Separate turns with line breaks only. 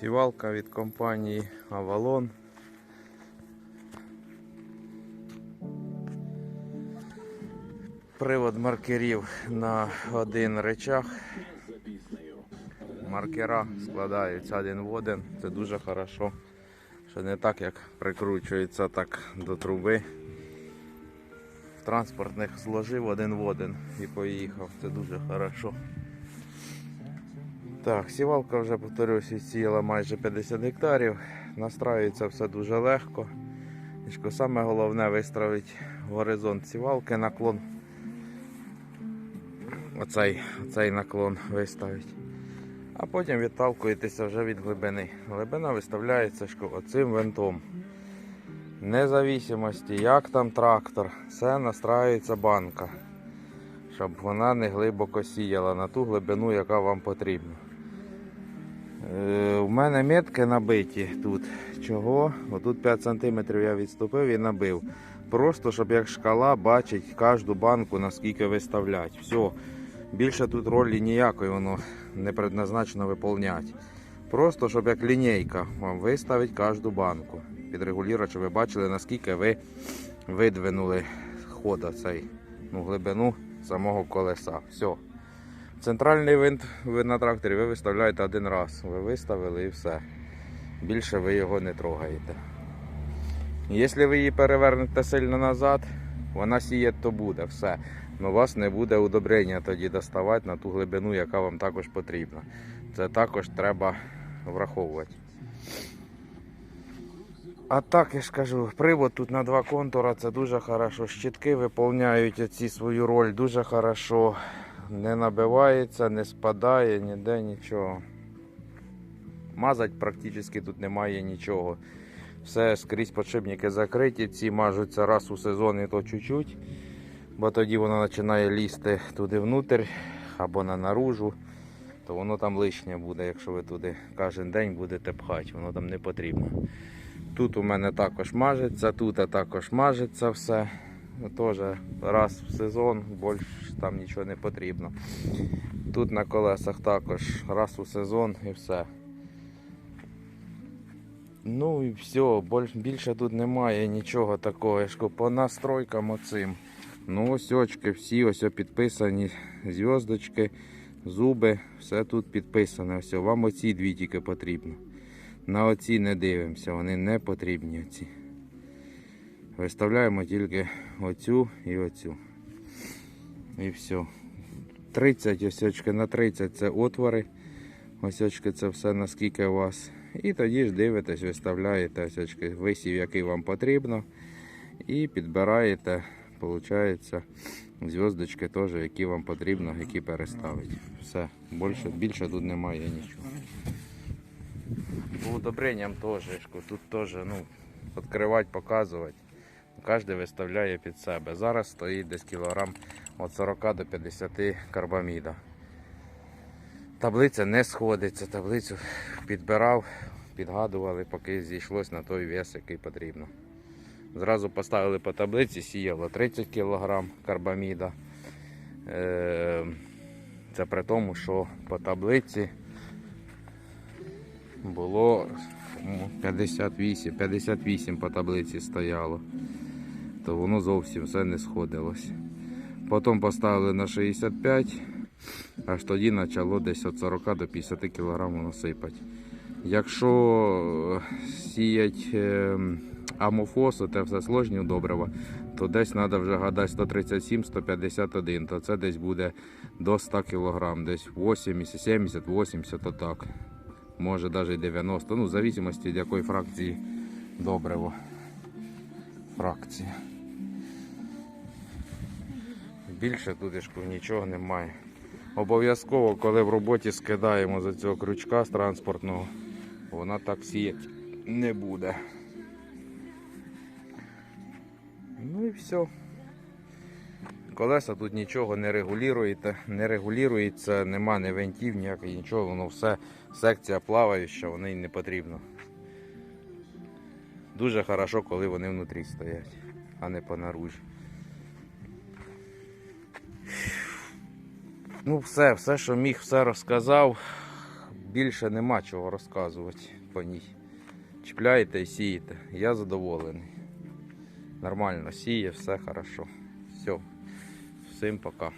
Сівалка від компанії Avalon. Привод маркерів на один речах. Маркера складаються один в один. Це дуже хорошо. Що не так, як прикручується так до труби. Транспортних зложив один в один і поїхав. Це дуже хорошо. Так, сівалка вже повторюсь, відсіяла майже 50 гектарів. Настраюється все дуже легко. Ішко, Саме головне вистроїти горизонт сівалки, наклон. Оцей, оцей наклон виставити. А потім відталкуєтеся вже від глибини. Глибина виставляється оцим винтом. Независимості, як там трактор, все настраюється банка, щоб вона не глибоко сіяла на ту глибину, яка вам потрібна. Е, У мене метки набиті тут. Чого? Отут 5 см я відступив і набив. Просто щоб як шкала бачить кожну банку, наскільки виставлять. Все. Більше тут ролі ніякої воно не предназначено виповняти. Просто щоб як лінійка вам виставить кожну банку. Підрегулювати, щоб ви бачили, наскільки ви видвинули хода цей ну, глибину самого колеса. Все. Центральний винт ви на тракторі ви виставляєте один раз. Ви виставили і все. Більше ви його не трогаєте. Якщо ви її перевернете сильно назад, вона сіє, то буде все. Но у вас не буде удобрення тоді доставати на ту глибину, яка вам також потрібна. Це також треба враховувати. А так я ж кажу, привод тут на два контура, це дуже хорошо. Щітки виповняють оці свою роль дуже хорошо. Не набивається, не спадає, ніде нічого. Мазать практично тут немає нічого. Все скрізь подшипники закриті, ці мажуться раз у сезон і то чуть-чуть, бо тоді воно починає лізти туди внутрь або на наружу, то воно там лишнє буде, якщо ви туди кожен день будете пхати, воно там не потрібно. Тут у мене також мажеться, тут також мажеться все. Ну, Теж раз в сезон, більше там нічого не потрібно. Тут на колесах також раз у сезон і все. Ну і все, більше тут немає нічого такого. Я ж По настройкам оцим. Ну, ось очки всі ось підписані, зв'язочки, зуби, все тут підписане. Все, вам оці дві тільки потрібно. На оці не дивимося, вони не потрібні оці. Виставляємо тільки оцю і оцю. І все. 30 ось очки на 30 це отвори. Осьочки це все наскільки у вас. І тоді ж дивитесь, виставляєте ось очки висів, який вам потрібно. І підбираєте, виходить, зв'язочки теж, які вам потрібно, які переставити. Все, більше, більше тут немає нічого. По удобренням теж, тут теж ну, відкривати, показувати. Кожен виставляє під себе. Зараз стоїть десь кілограм від 40 до 50 карбаміда. Таблиця не сходиться, таблицю підбирав, підгадували, поки зійшлось на той вес, який потрібно. Зразу поставили по таблиці, сіяло 30 кг карбаміда. Е, Це при тому, що по таблиці було 58, 58 по таблиці стояло, то воно зовсім все не сходилось. Потім поставили на 65, аж тоді почало десь від 40 до 50 кг насипати. Якщо е, сіять е, амофосу, те все сложні добрива, то десь треба вже гадати 137-151, то це десь буде до 100 кг, десь 80, 70, 80, отак. Може навіть 90, ну в зависимості від якої фракції добриво. Фракції. Більше тут нічого немає. Обов'язково, коли в роботі скидаємо за цього крючка з транспортного, вона так сіяти не буде. Ну і все. Колеса тут нічого не регулюєте, не регулюється, нема ні винтів, ніякого нічого, воно все секція плаваюча, воно не потрібно. Дуже хорошо, коли вони внутрі стоять, а не понаружі. Ну, все, все, що міг, все розказав. Більше нема чого розказувати по ній. Чіпляєте і сієте. Я задоволений. Нормально сіє, все хорошо. Все. Всім пока.